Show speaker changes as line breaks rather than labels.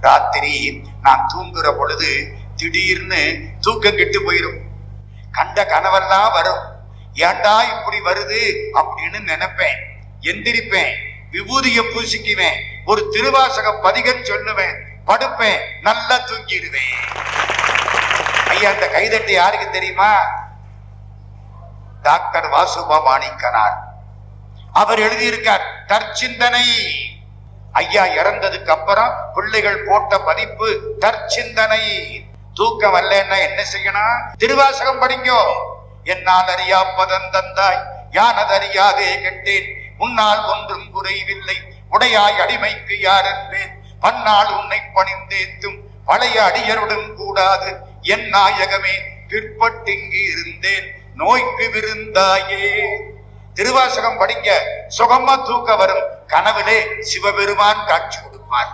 ராத்திரி நான் தூங்குற பொழுது திடீர்னு தூக்கம் கெட்டு போயிரும். கண்ட கனவெல்லாம் வரும். ஏன்டா இப்படி வருது? அப்படின்னு நினைப்பேன். எந்திரிப்பேன். விபூதியை பூசிக்குவேன். ஒரு திருவாசக பதிகம் சொல்லுவேன். படுப்பேன். நல்லா தூங்கிடுவேன். ஐயா அந்த கைதட்டு யாருக்கு தெரியுமா? டாக்டர் வாசுபா மாணிக்கனார் அவர் எழுதியிருக்கார் தற்சிந்தனை ஐயா இறந்ததுக்கு அப்புறம் பிள்ளைகள் போட்ட பதிப்பு தற்சிந்தனை. தூக்கம் வரலன்னா என்ன செய்யணும்? திருவாசகம் படிங்கோ. என்னால் அறியா பதம் தந்தாய் யானதறியாதே கெட்டேன் உன்னால் ஒன்றும் குறைவில்லை. உடையாய் அடிமைக்கு யார் என்பேன் பன்னால் உன்னை பணிந்தேத்தும் பழைய அடியருடன் கூடாது. என் நாயகமே பிற்பட்டிங்கு இருந்தேன். நோய்க்கு விருந்தாயே. திருவாசகம் படிக்க சுகமா தூக்க வரும் கனவிலே சிவபெருமான் காட்சி கொடுப்பார்.